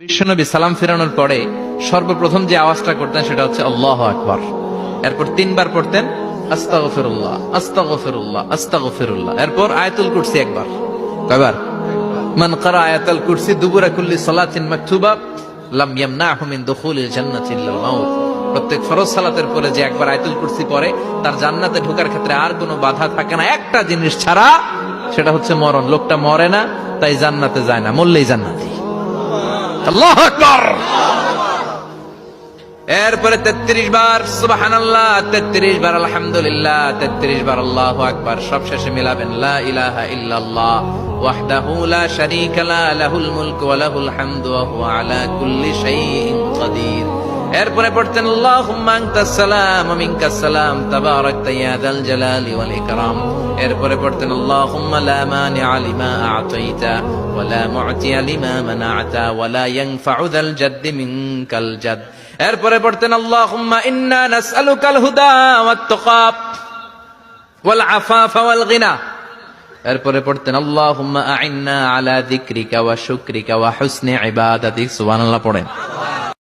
বিশ্বনবী সালাম ফেরানোর পরে সর্বপ্রথম যে আওয়াজটা করতেন সেটা হচ্ছে আল্লাহ আকবার। এরপর তিনবার পড়তেন, আস্তাগফিরুল্লাহ আস্তাগফিরুল্লাহ আস্তাগফিরুল্লাহ। এরপর আয়াতুল কুরসি একবার। কয়বার? মান কারা আয়াতুল কুরসি দুবুরা কুল্লি সালাতিন মাকতুবা, লাম ইয়ামনাহু মিন দুখুলিল জান্নাতি ইল্লাল মাউত। প্রত্যেক ফরজ সালাতের পরে যে একবার আয়াতুল কুরসি পড়ে, তার জান্নাতে ঢোকার ক্ষেত্রে আর কোনো বাধা থাকে না। একটা জিনিস ছাড়া সেটা হচ্ছে মরণ। লোকটা মরে না, তাই জান্নাতে যায় না, মরলেই জান্নাতি। আল্লাহ আকবার। এরপরে তেত্রিশ বার সুবাহান আল্লাহ তেত্রিশ বার, আলহামদুলিল্লাহ, তেত্রিশ বার, আল্লাহ আকবার। সব শেষে মিলাবেন, লা ইলাহা ইল্লাল্লাহ, ওয়াহদাহু লা শারীকা লা, লাহুল মুলকু ওয়া লাহুল হামদু, ওয়া হুয়া আলা কুল্লি শাইইন কাদির। এরপরে পড়তেন আল্লাহুম্মা আনতাস সালাম ওয়া মিনকাস সালাম তাবারাকতা ইয়া যাল জালালি ওয়াল ইকরাম এরপরে পড়তেন আল্লাহুম্মা লা মানিআ লিমা আ'তাইতা ওয়া লা মু'তিয়া লিমা মানা'তা ওয়া লা ইয়ানফা'ু যাল জাদ্দি মিনকাল জাদ এরপরে পড়তেন আল্লাহুম্মা ইন্না নাসআলুকাল হুদা ওয়াত তুকা ওয়াল আফাফা ওয়াল গিনা এরপরে পড়তেন আল্লাহুম্মা আ'ইন্না আলা যিকরিকা ওয়া শুকরিকা ওয়া হুসনি ইবাদাতিক সুবহানাল্লাহ পড়েন